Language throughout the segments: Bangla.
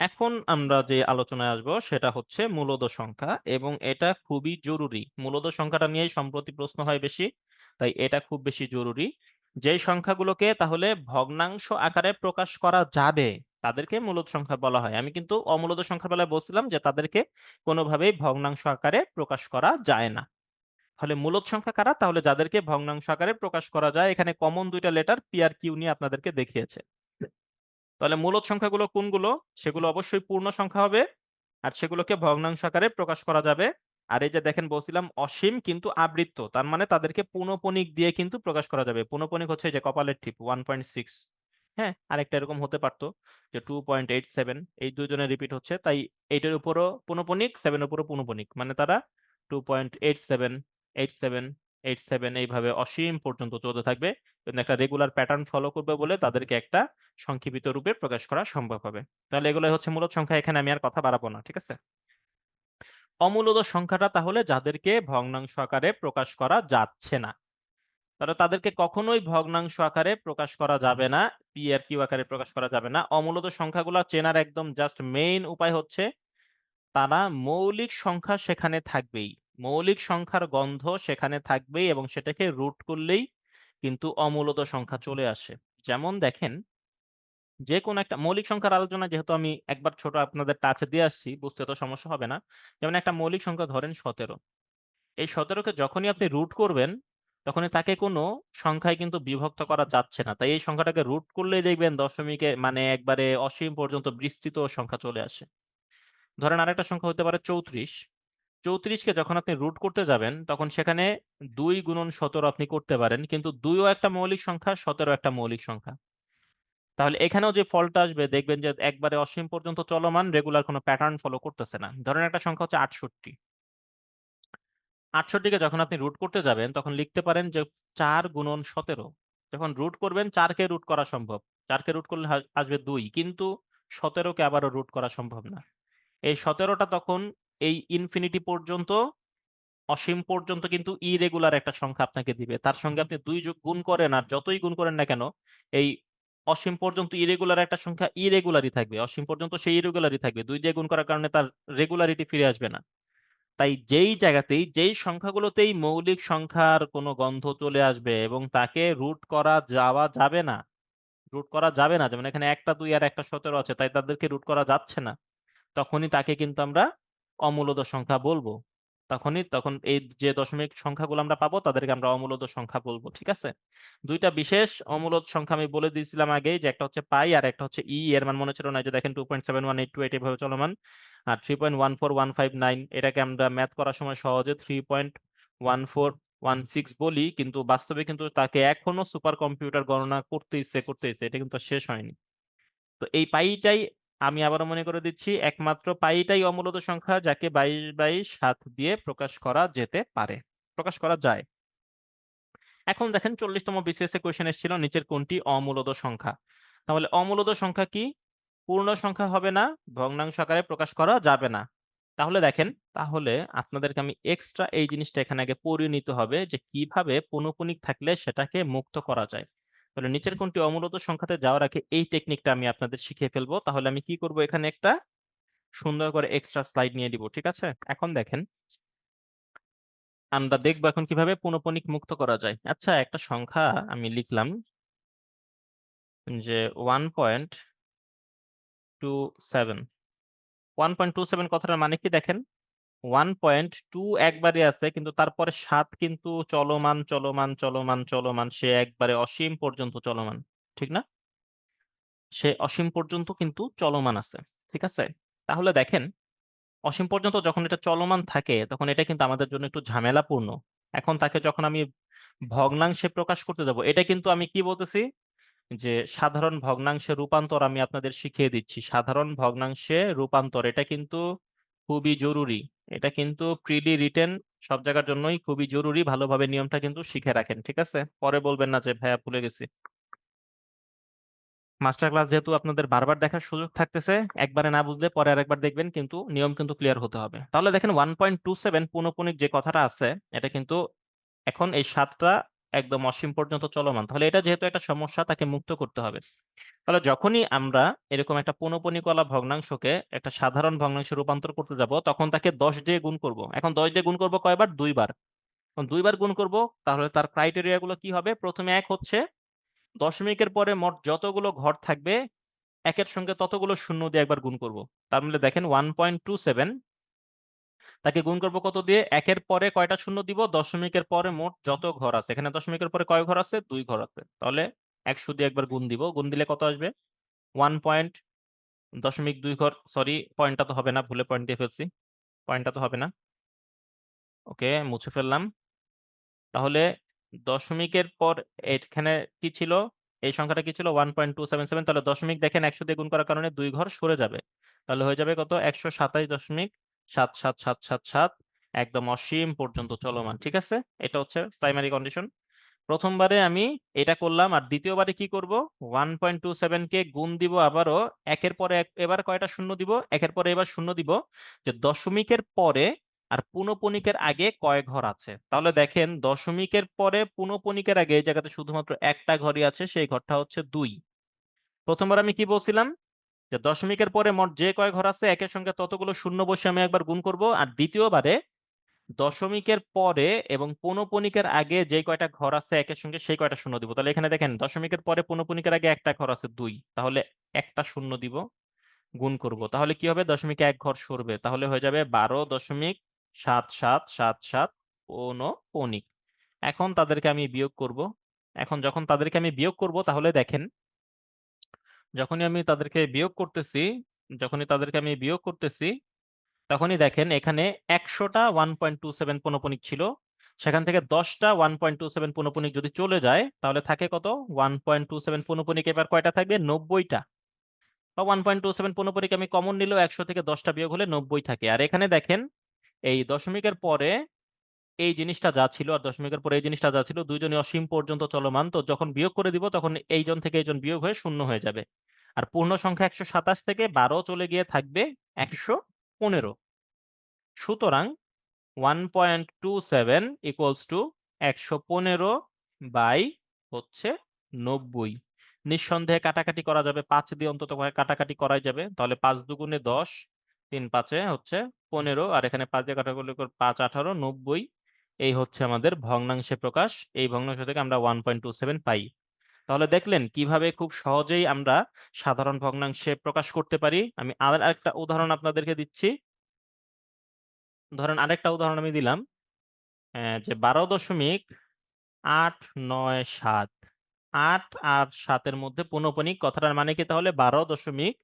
এখন আমরা যে আলোচনায় আসব সেটা হচ্ছে মূলদ সংখ্যা এবং এটা খুবই জরুরি। মূলদ সংখ্যাটা নিয়েই সম্প্রতি প্রশ্ন হয় বেশি, তাই এটা খুব বেশি জরুরি। যেই সংখ্যাগুলোকে তাহলে ভগ্নাংশ আকারে প্রকাশ করা যাবে, তাদেরকে মূলদ সংখ্যা বলা হয়। আমি কিন্তু অমূলদ সংখ্যার বেলায় বলছিলাম যে তাদেরকে কোনোভাবেই ভগ্নাংশ আকারে প্রকাশ করা যায় না। তাহলে মূলদ সংখ্যা কারা? তাহলে যাদেরকে ভগ্নাংশ আকারে প্রকাশ করা যায়, এখানে কমন দুইটা লেটার পি আর কিউ নিয়ে আপনাদেরকে দেখিয়েছে। তাহলে মূলদ সংখ্যাগুলো কোনগুলো? সেগুলো অবশ্যই পূর্ণ সংখ্যা হবে আর সেগুলোকে ভগ্নাংশ আকারে প্রকাশ করা যাবে। আর এই যে দেখেন বলছিলাম অসীম কিন্তু আবৃত্ত, তার মানে তাদেরকে পুনঃপনিক দিয়ে কিন্তু প্রকাশ করা যাবে। পুনঃপনিক হচ্ছে যে কপালের টিপ ওয়ান পয়েন্ট সিক্স হ্যাঁ? আরেকটা এরকম হতে পারতো যে টু পয়েন্ট এইট সেভেন এই দুজনে রিপিট হচ্ছে, তাই এইটার উপরও পুনঃপনিক সেভেন উপরও পুনঃপনিক। মানে তারা two point eight seven eight seven eight seven এইভাবে অসীম পর্যন্ত চলতে থাকবে একটা রেগুলার প্যাটার্ন ফলো করবে বলে তাদেরকে একটা সংক্ষিপ্ত রূপে প্রকাশ করা সম্ভব হবে। তাহলে এগুলো হচ্ছে মূলত সংখ্যা, এখানে আমি আর কথা বাড়াবো না, ঠিক আছে? অমূলত সংখ্যাটা তাহলে যাদেরকে ভগ্নাংশ আকারে প্রকাশ করা যাচ্ছে না। তাহলে তাদেরকে কখনোই ভগ্নাংশ আকারে প্রকাশ করা যাবে না পি আর কিউ আকারে প্রকাশ করা যাবে না। অমূলত সংখ্যাগুলো চেনার একদম জাস্ট মেইন উপায় হচ্ছে, তারা মৌলিক সংখ্যা সেখানে থাকবেই। মৌলিক সংখ্যার গন্ধ সেখানে থাকবেই এবং সেটাকে রুট করলেই কিন্তু অমূলত সংখ্যা চলে আসে। যেমন দেখেন যে কোনো একটা মৌলিক সংখ্যার আলোচনা যেহেতু আমি একবার ছোট আপনাদের টাচে দিয়ে আসছি, বুঝতে তো সমস্যা হবে না। যেমন একটা মৌলিক সংখ্যা ধরেন সতেরো। এই সতেরোকে যখনই আপনি রুট করবেন, তখনই তাকে কোনো সংখ্যায় কিন্তু বিভক্ত করা যাচ্ছে না। তাই এই সংখ্যাটাকে রুট করলেই দেখবেন দশমিকে মানে একবারে অসীম পর্যন্ত বিস্তৃত সংখ্যা চলে আসে। ধরেন আরেকটা সংখ্যা হতে পারে চৌত্রিশ। চৌত্রিশকে যখন আপনি রুট করতে যাবেন, তখন সেখানে দুই গুণন সতেরো আপনি করতে পারেন, কিন্তু দুইও একটা মৌলিক সংখ্যা, সতেরো একটা মৌলিক সংখ্যা। তাহলে এখানেও যে ফলটা আসবে, দেখবেন যে একবারে অসীম পর্যন্ত চলমান রেগুলার কোনো প্যাটার্ন ফলো করতেছে না। ধরেন একটা সংখ্যা হচ্ছে আটষট্টি। আটষট্টিকে যখন আপনি রুট করতে যাবেন, তখন লিখতে পারেন যে চার গুণন সতেরো। যখন রুট করবেন চারকে রুট করা সম্ভব। চারকে রুট করলে আসবে দুই, কিন্তু সতেরোকে আবারও রুট করা সম্ভব না। এই সতেরোটা তখন এই ইনফিনিটি পর্যন্ত অসীম পর্যন্ত কিন্তু ইরেগুলার একটা সংখ্যা আপনাকে দিবে। তার সঙ্গে আপনি দুই যোগ গুণ করেন আর যতই গুণ করেন না কেন এই অসীম পর্যন্ত ইরেগুলার একটা সংখ্যা ইরেগুলারই থাকবে। অসীম পর্যন্ত সেই ইরেগুলারই থাকবে। দুই দিয়ে গুণ করার কারণে তার রেগুলারিটি ফিরে আসবে না। তাই যেই জায়গাতেই যেই সংখ্যাগুলোতেই মৌলিক সংখ্যার কোনো গন্ধ চলে আসবে এবং তাকে রুট করা যাওয়া যাবে না রুট করা যাবে না যেমন এখানে একটা দুই আর একটা সতেরো আছে তাই তাদেরকে রুট করা যাচ্ছে না তখনই তাকে কিন্তু আমরা অমূলদ সংখ্যা বলব। তখনই, তখন এই যে দশমিক সংখ্যাগুলো আমরা পাবো, তাদেরকে আমরা অমূলদ সংখ্যা বলব, ঠিক আছে? দুইটা বিশেষ অমূলদ সংখ্যা আমি বলে দিয়েছিলাম আগেই যে একটা হচ্ছে পাই আর একটা হচ্ছে ই। এর মান মনে ছিল না যে দেখেন two point seven one eight two eight এভাবে চলমান। আর three point one four one five nine এটাকে আমরা ম্যাথ করার সময় সহজে three point one four one six বলি, কিন্তু বাস্তবে কিন্তু তাকে এখনও সুপার কম্পিউটার গণনা করতে ইচ্ছে করতে ইচ্ছে এটা কিন্তু শেষ হয়নি। তো এই পাইটাই আমি আবারও মনে করে দিচ্ছি, একমাত্র পাইটাই অমূলত সংখ্যা যাকে বাইশ বাইশ সাত দিয়ে প্রকাশ করা যেতে পারে, প্রকাশ করা যায়। এখন দেখেন চল্লিশতম বিসিএস এ কোয়েশ্চেন এসেছিল, নিচের কোনটি? অমূলত সংখ্যা। তাহলে অমূলত সংখ্যা কি? পূর্ণ সংখ্যা হবে না, ভগ্নাংশ আকারে প্রকাশ করা যাবে না। তাহলে দেখেন, তাহলে আপনাদেরকে আমি এক্সট্রা এই জিনিসটা এখানে আগে পরিণত হবে যে কীভাবে পুনঃপুনিক থাকলে সেটাকে মুক্ত করা যায়। তাহলে নিচের কোনটি অমূলত সংখ্যাতে যাওয়ার আগে এই টেকনিকটা আমি আপনাদের শিখিয়ে ফেলব। তাহলে আমি কি করব এখানে একটা? সুন্দর করে এক্সট্রা স্লাইড নিয়ে দিব ঠিক আছে? এখন দেখেন। আমরা দেখব এখন কীভাবে পুনঃপুনিক মুক্ত করা যায়। আচ্ছা একটা সংখ্যা আমি লিখলাম যে one point two seven one point two seven কথাটার মানে কি দেখেন? ওয়ান পয়েন্ট টু একবারে আছে, কিন্তু তারপরে সাত কিন্তু চলমান চলমান চলমান চলমান, সে একবারে অসীম পর্যন্ত চলমান, ঠিক না? সে অসীম পর্যন্ত কিন্তু চলমান আছে, ঠিক আছে? তাহলে দেখেন, অসীম পর্যন্ত যখন এটা চলমান থাকে, তখন এটা কিন্তু আমাদের জন্য একটু ঝামেলাপূর্ণ। এখন তাকে যখন আমি ভগ্নাংশে প্রকাশ করতে যাব, এটা কিন্তু আমি কি বলতেছি? যে সাধারণ ভগ্নাংশে রূপান্তর আমি আপনাদের শিখিয়ে দিচ্ছি। সাধারণ ভগ্নাংশে রূপান্তর, এটা কিন্তু খুবই জরুরি। এটা কিন্তু প্রিলি রিটেন সব জায়গার জন্যই খুবই জরুরি, ভালোভাবে নিয়মটা কিন্তু শিখে রাখেন, ঠিক আছে? পরে বলবেন না যে, ভাইয়া, ভুলে গেছি। মাস্টার ক্লাস যেহেতু আপনাদের বারবার দেখার সুযোগ থাকতেছে, একবারে না বুঝলে পরে আরেকবার দেখবেন, কিন্তু নিয়ম কিন্তু ক্লিয়ার হতে হবে। তাহলে দেখেন ওয়ান পয়েন্ট টু সেভেন পুনঃপুনিক যে কথাটা আছে, এটা কিন্তু এখন এই সাতটা একদম অসীম পর্যন্ত চলমান। তাহলে এটা যেহেতু একটা সমস্যা, তাকে মুক্ত করতে হবে। তাহলে যখনই আমরা এরকম একটা পুনঃপুনিকলা ভগ্নাংশকে একটা সাধারণ ভগ্নাংশে রূপান্তর করতে যাব, তখন তাকে দশ দিয়ে গুণ করব। এখন দশ দিয়ে গুণ করব কয়বার? দুইবার। দুইবার গুণ করব, তাহলে তার ক্রাইটেরিয়া গুলো কি হবে? প্রথমে এক হচ্ছে দশমিকের পরে মোট যতগুলো ঘর থাকবে, একের সঙ্গে ততগুলো শূন্য দিয়ে একবার গুণ করব। তার মানে দেখেন ওয়ান পয়েন্ট টু সেভেন তাকে গুণ করব কত দিয়ে? একের পরে কয়টা শূন্য দিব? দশমিকের পরে মোট যত ঘর আছে। এখানে দশমিকের পরে কয় ঘর আছে? দুই ঘর আছে। তাহলে একশো দিয়ে একবার গুণ দিব। গুণ দিলে কত আসবে? ওয়ান পয়েন্ট দশমিক দুই ঘর। সরি, পয়েন্টটা তো হবে না, ভুলে পয়েন্ট দিয়ে ফেলছি। পয়েন্টটা তো হবে না। ওকে, মুছে ফেললাম। তাহলে দশমিকের পর এখানে কি ছিল? এই সংখ্যাটা কি ছিল? One point two seven seven. তাহলে দশমিক দেখেন একশো দিয়ে গুণ করার কারণে দুই ঘর সরে যাবে। তাহলে হয়ে যাবে কত? একশো সাতাশ দশমিক সাত সাত সাত সাত সাত, একদম অসীম পর্যন্ত চলমান, ঠিক আছে? এটা হচ্ছে প্রাইমারি কন্ডিশন প্রথমবারে আমি এটা করলাম আর দ্বিতীয়বারে কি করব? ওয়ান পয়েন্ট টু সেভেন কে গুণ দিব আবারও, একের পরে এবার কয়টা শূন্য দিব? একের পরে এবার শূন্য দিব, যে দশমিকের পরে আর পুনঃপনিকের আগে কয় ঘর আছে? তাহলে দেখেন, দশমিকের পরে পুনঃপনিকের আগে এই জায়গাতে শুধুমাত্র একটা ঘরই আছে, সেই ঘরটা হচ্ছে দুই। প্রথমবার আমি কি বলছিলাম? যে দশমিকের পরে মোট যে কয় ঘর আছে, একের সঙ্গে ততগুলো শূন্য বসে আমি একবার গুণ করব। আর দ্বিতীয়বারে দশমিকের পরে এবং পৌনপনিকের আগে যে কয়টা ঘর আছে, একের সঙ্গে সেই কয়টা শূন্য দিব। তাহলে এখানে দেখেন, দশমিকের পরে পৌনপনিকের আগে একটা ঘর আছে দুই। তাহলে একটা শূন্য দিব, গুণ করব। তাহলে কি হবে? দশমিকে এক ঘর সরবে। তাহলে হয়ে যাবে বারো দশমিক সাত সাত সাত সাত পৌনপনিক এখন তাদেরকে আমি বিয়োগ করব। এখন যখন তাদেরকে আমি বিয়োগ করব, তাহলে দেখেন যখনই আমি তাদেরকে বিয়োগ করতেছি, যখনই তাদেরকে আমি বিয়োগ করতেছি, তখনই দেখেন এখানে একশোটা ওয়ান পয়েন্ট টু সেভেন পনপনিক ছিল। সেখান থেকে দশটা ওয়ান পয়েন্ট টু সেভেন পনপনিক যদি চলে যায়, তাহলে থাকে কত? ওয়ান পয়েন্ট টু সেভেন পনপনিক এবার কয়টা থাকবে? নব্বইটা। বা ওয়ান পয়েন্ট টু সেভেন পনপনিক আমি কমন নিলেও একশো থেকে দশটা বিয়োগ হলে নব্বই থাকে। আর এখানে দেখেন, এই দশমিকের পরে এই জিনিসটা যা ছিল আর দশমিকের পরে এই জিনিসটা যা ছিল, দুইজনই অসীম পর্যন্ত চলমান। তো যখন বিয়োগ করে দিব, তখন এইজন থেকে এইজন বিয়োগ হয়ে শূন্য হয়ে যাবে। আর পূর্ণ সংখ্যা একশো সাতাশ থেকে বারো চলে গিয়ে থাকবে একশো পনেরো। সুতরাং one point two seven equals to একশো পনেরো বাই হচ্ছে নব্বই। নিঃসন্দেহে কাটাকাটি করা যাবে, পাঁচ দিয়ে অন্তত কাটাকাটি করাই যাবে। তাহলে পাঁচ দুগুণে দশ, তিন পাঁচে হচ্ছে পনেরো। আর এখানে পাঁচ দিয়ে কাটাকুটি পাঁচ আঠারো, নব্বই। এই হচ্ছে আমাদের ভগ্নাংশে প্রকাশ, এই ভগ্নাংশ থেকে আমরা ওয়ান পয়েন্ট টু সেভেন পাই। তাহলে দেখলেন কীভাবে খুব সহজেই আমরা সাধারণ ভগ্নাংশে প্রকাশ করতে পারি। আমি আর একটা উদাহরণ আপনাদেরকে দিচ্ছি। ধরেন আরেকটা উদাহরণ আমি দিলাম যে বারো দশমিক আট নয় সাত। আট আর সাতের মধ্যে পুনঃপনিক কথাটার মানে কি তাহলে? বারো দশমিক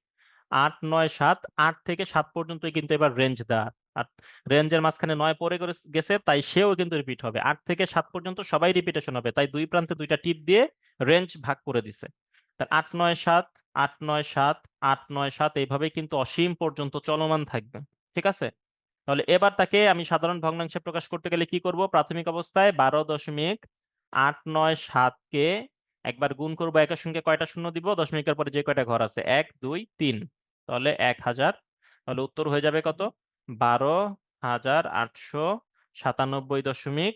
আট নয় সাত, আট থেকে সাত পর্যন্ত কিন্তু এবার রেঞ্জ দেওয়া। আর রেঞ্জের মাঝখানে নয় পরে করে গেছে, তাই সেও কিন্তু রিপিট হবে। আট থেকে সাত পর্যন্ত সবাই রিপিটেশন হবে, তাই দুই প্রান্তে দুইটা টিপ দিয়ে রেঞ্জ ভাগ করে দিছে। তার আট নয় সাত, আট নয় সাত, আট নয় সাত এইভাবেই কিন্তু অসীম পর্যন্ত চলমান থাকবে, ঠিক আছে? তাহলে এবার তাকে আমি সাধারণ ভগ্নাংশে প্রকাশ করতে গেলে কি করব? প্রাথমিক অবস্থায় বারো দশমিক আট নয় সাতকে একবার গুণ করব, একের সঙ্গে কয়টা শূন্য দিব? দশমিকের পরে যে কয়টা ঘর আছে, এক, দুই, তিন। তাহলে এক হাজার। তাহলে উত্তর হয়ে যাবে কত? বারো হাজার আটশো সাতানব্বই দশমিক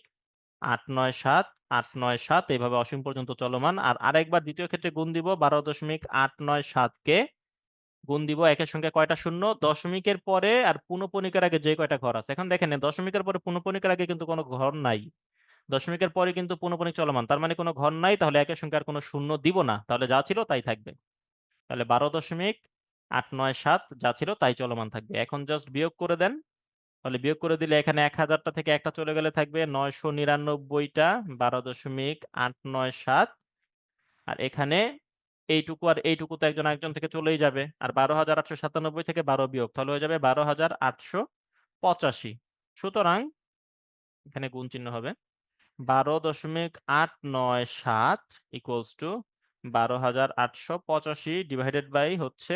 আট নয় সাত, আট নয় সাত এইভাবে অসীম পর্যন্ত চলমান। আর আরেকবার দ্বিতীয় ক্ষেত্রে গুণ দিব বারো দশমিক আট নয় সাতকে গুণ দিব একের সঙ্গে কয়টা শূন্য? দশমিকের পরে আর পুনঃপনিকের আগে যে কয়টা ঘর আছে। এখন দেখেন দশমিকের পরে পুনঃপনিকের আগে কিন্তু কোনো ঘর নাই। দশমিকের পরে কিন্তু পুনঃপনিক চলমান। তার মানে কোনো ঘর নাই, তাহলে একের সঙ্গে আর কোনো শূন্য দিব না। তাহলে যা ছিল তাই থাকবে। তাহলে বারো দশমিক আট, নয়, সাত যা ছিল তাই চলমান থাকবে। এখন জাস্ট বিয়োগ করে দেন। তাহলে বিয়োগ করে দিলে এখানে এক হাজারটা থেকে একটা চলে গেলে থাকবে নয়শো নিরানব্বইটা বারো দশমিক আট, নয়, সাত। আর এখানে এইটুকু আর এইটুকু তো একজন একজন থেকে চলেই যাবে। আর বারো হাজার আটশো সাতানব্বই থেকে বারো বিয়োগ, তাহলে হয়ে যাবে বারো হাজার আটশো পঁচাশি। সুতরাং এখানে গুণ চিহ্ন হবে বারো দশমিক আট, নয়, সাত ইকুয়ালস টু বারো হাজার আটশো পঁচাশি ডিভাইডেড বাই হচ্ছে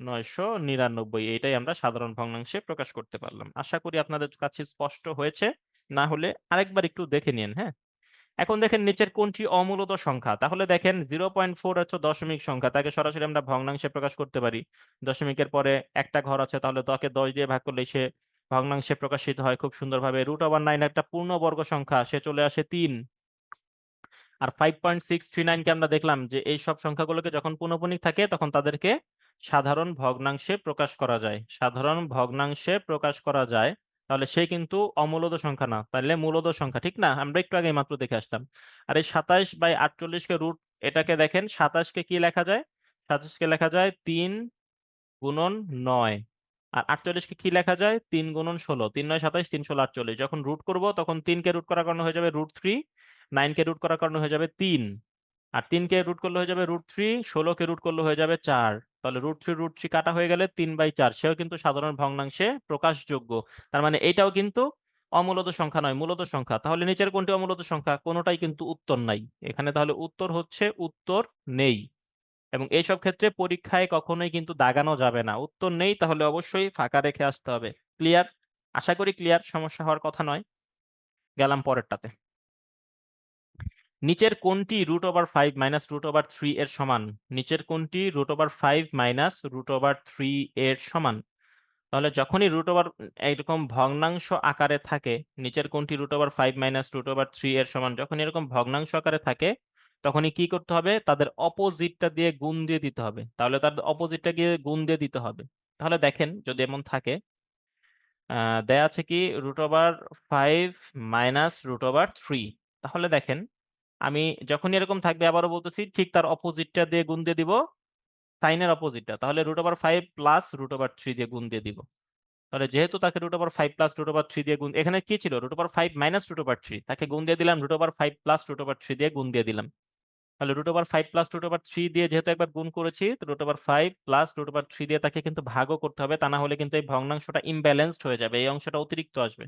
নয়শো নিরানব্বই, এটাই আমরা সাধারণ ভগ্নাংশে প্রকাশ করতে পারলাম। আশা করি আপনাদের কাছে স্পষ্ট হয়েছে। না হলে আরেকবার একটু দেখে নিন হ্যাঁ? এখন দেখেন নিচের কোনটি অমূলত সংখ্যা? তাহলে দেখেন জিরো পয়েন্ট ফোর হচ্ছে দশমিক সংখ্যা, তাকে সরাসরি আমরা ভগ্নাংশে প্রকাশ করতে পারি। দশমিকের পরে একটা ঘর আছে, তাহলে তাকে দশ দিয়ে ভাগ করলে সে ভগ্নাংশে প্রকাশিত হয় খুব সুন্দরভাবে। রুট ওভার নাইন একটা পূর্ণবর্গ সংখ্যা, সে চলে আসে তিন। আর ফাইভ পয়েন্ট সিক্স থ্রি নাইনকে আমরা দেখলাম যে এই সব সংখ্যাগুলোকে যখন পুনঃপুনিক থাকে, তখন তাদেরকে সাধারণ ভগ্নাংশে প্রকাশ করা যায়। সাধারণ ভগ্নাংশে প্রকাশ করা যায়, তাহলে সে কিন্তু অমূলদ সংখ্যা না। তাহলে মূলদ সংখ্যা, ঠিক না? আমরা একটু আগে মাত্র দেখে আসলাম। আর এই সাতাইশ বাই আটচল্লিশকে রুট এটাকে দেখেন সাতাশকে কি লেখা যায়? সাতাশকে লেখা যায় তিন গুণন নয়। আর আটচল্লিশকে কি লেখা যায়? তিন গুণন ষোলো। তিন নয় সাতাইশ, তিন ষোলো আটচল্লিশ। যখন রুট করব, তখন তিনকে রুট করার কারণে হয়ে যাবে রুট থ্রি নাইনকে রুট করার কারণে হয়ে যাবে তিন। আর তিনকে রুট করলে হয়ে যাবে রুট থ্রি ষোলোকে রুট করলে হয়ে যাবে চার। তাহলে রুট থ্রি রুট থ্রি কাটা হয়ে গেলে তিন বাই চার, সেও কিন্তু সাধারণ ভগ্নাংশে প্রকাশযোগ্য। তার মানে এইটাও কিন্তু অমূলত সংখ্যা নয়, মূলত সংখ্যা। তাহলে নিচের কোনটি অমূলত সংখ্যা? কোনোটাই কিন্তু উত্তর নাই। এখানে তাহলে উত্তর হচ্ছে উত্তর নেই। এবং এইসব ক্ষেত্রে পরীক্ষায় কখনোই কিন্তু দাগানো যাবে না। উত্তর নেই তাহলে অবশ্যই ফাঁকা রেখে আসতে হবে। ক্লিয়ার আশা করি ক্লিয়ার সমস্যা হওয়ার কথা নয়। গেলাম পরেরটাতে। নিচের কোনটি root over five minus root over three এর সমান? নিচের কোনটি root over five minus root over three এর সমান? তাহলে যখনই রুট ওভার এরকম ভগ্নাংশ আকারে থাকে, নিচের কোনটি root over five minus root over three এর সমান যখন এরকম ভগ্নাংশ আকারে থাকে, তখনই কি করতে হবে? তাদের অপোজিটটা দিয়ে গুণ দিয়ে দিতে হবে। তাহলে তাদের অপোজিটটা গিয়ে গুণ দিয়ে দিতে হবে। তাহলে দেখেন, যদি এমন থাকে দেয়া আছে কি? Root over five minus root over three তাহলে দেখেন আমি যখনই এরকম থাকবে আবারও বলতেছি ঠিক তার অপোজিটটা দিয়ে গুণ দিয়ে দিব সাইনের অপোজিটটা তাহলে root over five plus root over three দিয়ে গুণ দিয়ে দিব তাহলে যেহেতু তাকে root over five plus root over three দিয়ে গুণ এখানে কি ছিল root over five minus root over three তাকে গুণ দিয়ে দিলাম root over five plus root over three দিয়ে গুণ দিয়ে দিলাম তাহলে root over five plus root over three দিয়ে যেহেতু একবার গুণ করেছি root over five plus root over three দিয়ে তাকে কিন্তু ভাগও করতে হবে তা না হলে কিন্তু এই ভগ্নাংশটা ইমব্যালেন্সড হয়ে যাবে এই অংশটা অতিরিক্ত আসবে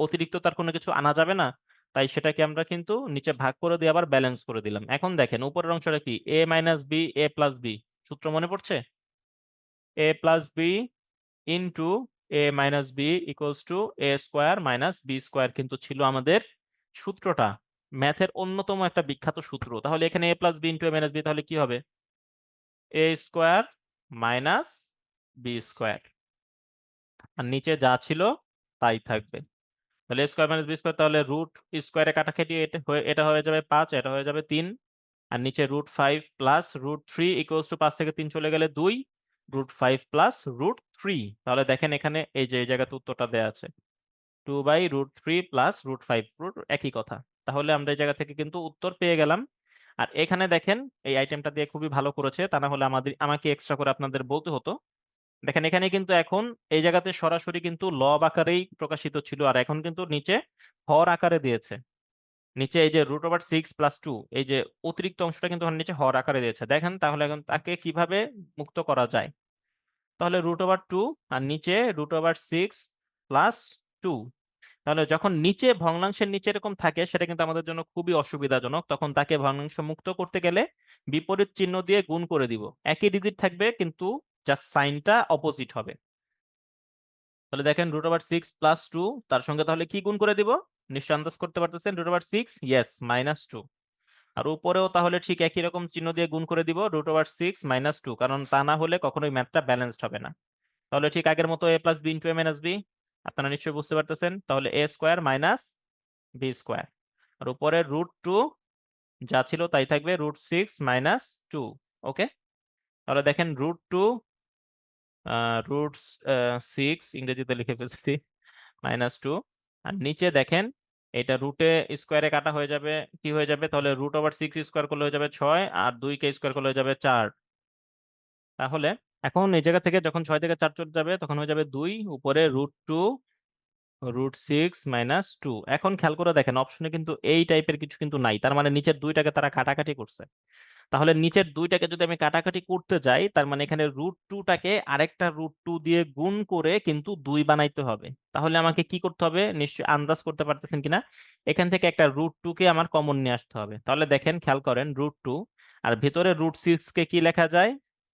অতিরিক্ত তার কোনো কিছু আনা যাবে না তাই সেটাকে আমরা কিন্তু নিচে ভাগ করে দিয়ে আবার ব্যালেন্স করে দিলাম। এখন দেখেন, উপরের অংশটা কি? A minus B A plus B সূত্র মনে পড়ছে? A plus B into A minus B equals to A square minus B square কিন্তু ছিল আমাদের সূত্রটা। ম্যাথের অন্যতম একটা বিখ্যাত সূত্র। তাহলে এখানে A plus B into A minus B তাহলে কি হবে? A square minus B square আর নিচে যা ছিল তাই থাকবে। তাহলে স্কোয়ার মাইনাস বি স্কোয়ার তাহলে রুট স্কোয়ারে কাটাকাটি এটা হয়ে এটা হয়ে যাবে পাঁচ, এটা হয়ে যাবে তিন। আর নিচে root five plus root three equals to পাঁচ থেকে তিন চলে গেলে দুই। Root five plus root three তাহলে দেখেন এখানে এই যে, এই জায়গাতে উত্তরটা দেওয়া আছে। Two by root three plus root five root একই কথা। তাহলে আমরা এই জায়গা থেকে কিন্তু উত্তর পেয়ে গেলাম। আর এখানে দেখেন এই আইটেমটা দিয়ে খুবই ভালো করেছে। তা না হলে আমাদের, আমাকে এক্সট্রা করে আপনাদের বলতে হতো। দেখেন, এখানে কিন্তু এখন এই জায়গাতে সরাসরি কিন্তু লব আকারেই প্রকাশিত ছিল আর এখন কিন্তু নিচে হর আকারে দিয়েছে। নিচে এই যে root over six plus two এই যে অতিরিক্ত অংশটা কিন্তু নিচে হর আকারে দিয়েছে। দেখেন, তাহলে এখন তাকে কীভাবে মুক্ত করা যায়? তাহলে রুট ওভার টু আর নিচে root over six plus two তাহলে যখন নিচে ভগ্নাংশের নিচে এরকম থাকে, সেটা কিন্তু আমাদের জন্য খুবই অসুবিধাজনক। তখন তাকে ভগ্নাংশ মুক্ত করতে গেলে বিপরীত চিহ্ন দিয়ে গুণ করে দিব। একই ডিজিট থাকবে কিন্তু জাস্ট সাইনটা অপোজিট হবে। তাহলে দেখেন root over six plus two তার সঙ্গে তাহলে কি গুণ করে দিব? নিশ্চয় আন্দাজ করতে পারতেছেন? Root over six yes minus two আর উপরেও তাহলে ঠিক একই রকম চিহ্ন দিয়ে গুণ করে দিব root over six minus two কারণ তা না হলে কখনোই ম্যাথটা ব্যালেন্সড হবে না। তাহলে ঠিক আগের মতো A plus B into A minus B আপনারা নিশ্চয়ই বুঝতে পারতেছেন? তাহলে A square minus B square আর উপরে রুট টু যা ছিল তাই থাকবে root six minus two okay তাহলে দেখেন রুট টু রুট সিক্স ইংরেজিতে লিখে ফেলছি মাইনাস টু আর নিচে দেখেন, এটা রুটে স্কোয়ারে কাটা হয়ে যাবে, কি হয়ে যাবে? তাহলে রুট ওভার সিক্স স্কোয়ার করলে হয়ে যাবে ছয়, আর দুই কে স্কোয়ার করলে হয়ে যাবে চার। তাহলে এখন এই জায়গা থেকে যখন ছয় থেকে চার চলে যাবে, তখন হয়ে যাবে দুই, উপরে root two root six minus two এখন খেয়াল করে দেখেন অপশনে কিন্তু এই টাইপের কিছু কিন্তু নাই। তার মানে নিচের দুইটাকে তারা কাটাকাটি করছে। তাহলে নিচের দুইটাকে যদি আমি কাটাকাটি করতে যাই, তার মানে এখানে রুট টুটাকে আরেকটা রুট টু দিয়ে গুণ করে কিন্তু দুই বানাইতে হবে। তাহলে আমাকে কি করতে হবে? নিশ্চয়ই আন্দাজ করতে পারতেছেন কিনা? এখান থেকে একটা রুট টু কে আমার কমন নিয়ে আসতে হবে। তাহলে দেখেন, খেয়াল করেন রুট টু আর ভিতরে রুট সিক্স কে কি লেখা যায়?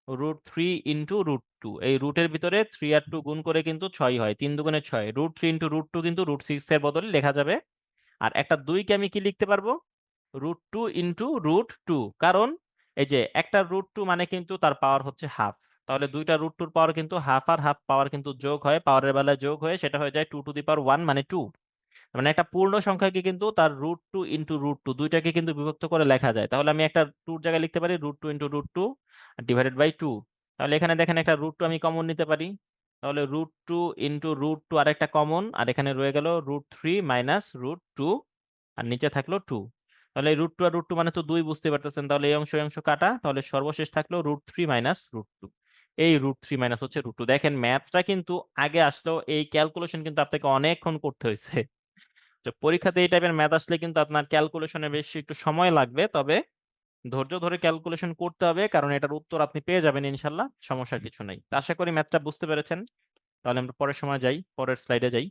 Root three into root two এই রুটের ভিতরে থ্রি আর টু গুণ করে কিন্তু ছয় হয়, তিন দুগুণে ছয়। Root three into root two কিন্তু রুট সিক্স এর বদলে লেখা যাবে। আর একটা দুইকে আমি কি লিখতে পারব? Root two into root two কারণ এই যে একটা রুট টু মানে কিন্তু তার পাওয়ার হচ্ছে হাফ তাহলে দুইটা রুট টুর পাওয়ার কিন্তু হাফ আর হাফ পাওয়ার কিন্তু যোগ হয় পাওয়ারের বেলায় যোগ হয়ে সেটা হয়ে যায় two two the power one মানে টু মানে একটা পূর্ণ সংখ্যাকে কিন্তু তার root two into root two দুইটাকে কিন্তু বিভক্ত করে লেখা যায়। তাহলে আমি একটা টুর জায়গায় লিখতে পারি root two into root two divided by two তাহলে এখানে দেখেন একটা রুট টু আমি কমন নিতে পারি। তাহলে root two into root two আরেকটা কমন আর এখানে রয়ে গেল root three minus root two আর নিচে থাকল টু তাহলে রুট টু আর রুট টু মানে তো দুই বুঝতে পারতেছেন। তাহলে এই অংশ এই অংশ কাটা। তাহলে সর্বশেষ থাকল root three minus root two এই রুট থ্রি মাইনাস হচ্ছে রুট টু দেখেন ম্যাথটা কিন্তু আগে আসলেও এই ক্যালকুলেশন কিন্তু আপনাকে অনেকক্ষণ করতে হয়েছে। পরীক্ষাতে এই টাইপের ম্যাথ আসলে কিন্তু আপনার ক্যালকুলেশনে বেশি একটু সময় লাগবে। তবে ধৈর্য ধরে ক্যালকুলেশন করতে হবে, কারণ এটার উত্তর আপনি পেয়ে যাবেন ইনশাল্লাহ, সমস্যার কিছু নাই। আশা করি ম্যাথটা বুঝতে পেরেছেন। তাহলে আমরা পরের সময় যাই, পরের স্লাইডে যাই।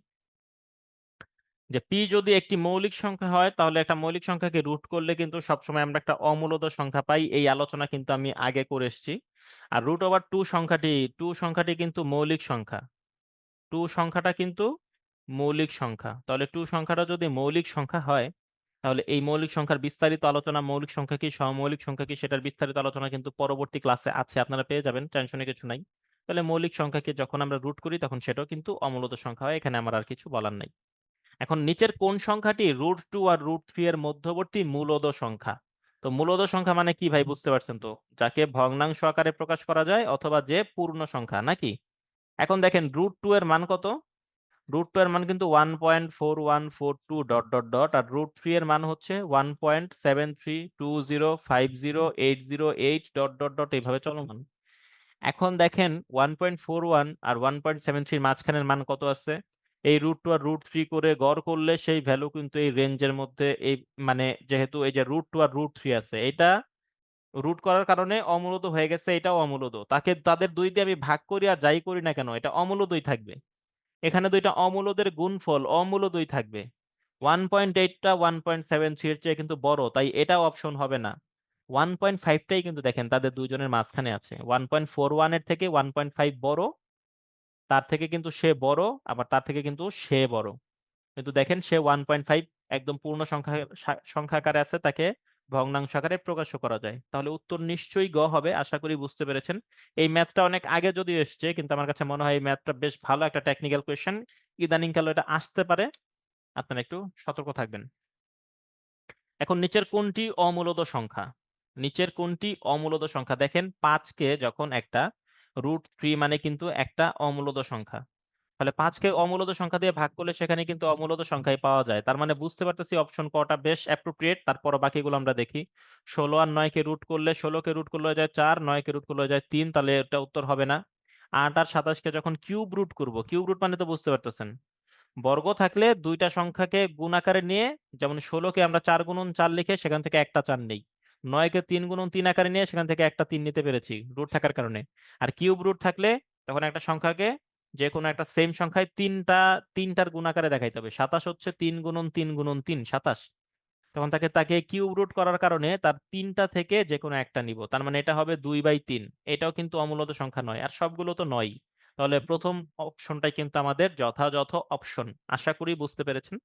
যে পি যদি একটি মৌলিক সংখ্যা হয়, তাহলে একটা মৌলিক সংখ্যাকে রুট করলে কিন্তু সবসময় আমরা একটা অমূলত সংখ্যা পাই। এই আলোচনা কিন্তু আমি আগে করে এসেছি। আর রুট ওভার টু সংখ্যাটি টু সংখ্যাটি কিন্তু মৌলিক সংখ্যা। টু সংখ্যাটা কিন্তু মৌলিক সংখ্যা। তাহলে টু সংখ্যাটা যদি মৌলিক সংখ্যা হয়, তাহলে এই মৌলিক সংখ্যার বিস্তারিত আলোচনা, মৌলিক সংখ্যা কি, সমমৌলিক সংখ্যা কি, সেটার বিস্তারিত আলোচনা কিন্তু পরবর্তী ক্লাসে আছে, আপনারা পেয়ে যাবেন টেনশনে কিছু নাই। তাহলে মৌলিক সংখ্যাকে যখন আমরা রুট করি, তখন সেটাও কিন্তু অমূলত সংখ্যা হয়, এখানে আমার আর কিছু বলার নাই। এখন নিচের কোন সংখ্যাটি রুট টু আর রুট থ্রি এর মধ্যবর্তী মূলদ সংখ্যা? তো মূলদ সংখ্যা মানে কি ভাই, বুঝতে পারছেন তো? যাকে ভগ্নাংশ আকারে প্রকাশ করা যায় অথবা যে পূর্ণ সংখ্যা, নাকি? এখন দেখেন রুট টু এর মান কত? রুট টু এর মান কিন্তু one point four one four two dot dot dot আর রুট থ্রি এর মান হচ্ছে one point seven three two zero five zero eight zero eight dot dot dot এইভাবে চলমান। এখন দেখেন ওয়ান পয়েন্ট ফোর ওয়ান আর ওয়ান পয়েন্ট সেভেন থ্রির মাঝখানের মান কত আছে? এই রুট টু আর রুট থ্রি করে গড় করলে সেই ভ্যালু কিন্তু এই রেঞ্জের মধ্যে এই মানে যেহেতু এই যে রুট টু আর রুট থ্রি আছে, এটা রুট করার কারণে অমূলদ হয়ে গেছে, এটাও অমূলদ। তাকে, তাদের দুই দিয়ে আমি ভাগ করি আর যাই করি না কেন, এটা অমূলদই থাকবে। এখানে দুইটা অমূলদের গুণফল অমূলদই থাকবে। ওয়ান পয়েন্ট এইটটা ওয়ান পয়েন্ট সেভেন থ্রি এর চেয়ে কিন্তু বড়, তাই এটাও অপশন হবে না। ওয়ান পয়েন্ট ফাইভটাই কিন্তু দেখেন, তাদের দুইজনের মাঝখানে আছে। ওয়ান পয়েন্ট ফোর ওয়ানের থেকে ওয়ান পয়েন্ট ফাইভ বড় তার থেকে কিন্তু সে বড়, আবার তার থেকে কিন্তু সে বড়। কিন্তু দেখেন সে ওয়ান পয়েন্ট ফাইভ একদম পূর্ণ সংখ্যা, সা- সংখ্যা আকারে আছে, তাকে ভগ্নাংশ আকারে প্রকাশ করা যায়। তাহলে উত্তর নিশ্চয়ই গ হবে, আশা করি বুঝতে পেরেছেন। এই ম্যাথটা অনেক আগে যদি এসছে, কিন্তু আমার কাছে মনে হয় এই ম্যাথটা বেশ ভালো একটা টেকনিক্যাল কোয়েশ্চেন ইদানিং কালে এটা আসতে পারে। আপনারা একটু সতর্ক থাকবেন। এখন নিচের কোনটি অমূলদ সংখ্যা? নিচের কোনটি অমূলদ সংখ্যা? দেখেন পাঁচকে যখন একটা রুট থ্রি মানে কিন্তু একটা অমূলত সংখ্যা। তাহলে পাঁচকে অমূলত সংখ্যা দিয়ে ভাগ করলে সেখানে কিন্তু অমূলত সংখ্যাই পাওয়া যায়। তার মানে বুঝতে পারতেছি অপশন কটা বেশ অ্যাপ্রোপ্রিয়েট তারপর বাকিগুলো আমরা দেখি। ষোলো আর নয়কে রুট করলে ষোলোকে রুট করলে যায় চার নয়কে রুট করলে যায় তিন, তাহলে এটা উত্তর হবে না। আট আর সাতাশকে যখন কিউব রুট করব কিউব রুট মানে তো বুঝতে পারতেছেন। বর্গ থাকলে দুইটা সংখ্যাকে গুণ আকারে নিয়ে, যেমন ষোলোকে আমরা চার গুণন চার লিখে সেখান থেকে একটা চার নেই। নয়কে তিন গুণন তিন আকারে নিয়ে সেখান থেকে একটা তিন নিতে পেরেছি রুট থাকার কারণে। আর কিউব রুট থাকলে তখন একটা সংখ্যাকে যে কোনো একটা সেম সংখ্যায় তিনটা, তিনটার গুণ আকারে দেখাইতে হবে। সাতাশ হচ্ছে তিন গুণন তিন গুণন তিন, সাতাশ। তখন তাকে তাকে কিউব রুট করার কারণে তার তিনটা থেকে যে কোনো একটা নিব। তার মানে এটা হবে দুই বাই তিন। এটাও কিন্তু অমূলত সংখ্যা নয়। আর সবগুলো তো নয় তাহলে প্রথম অপশনটাই কিন্তু আমাদের যথাযথ অপশন আশা করি বুঝতে পেরেছেন।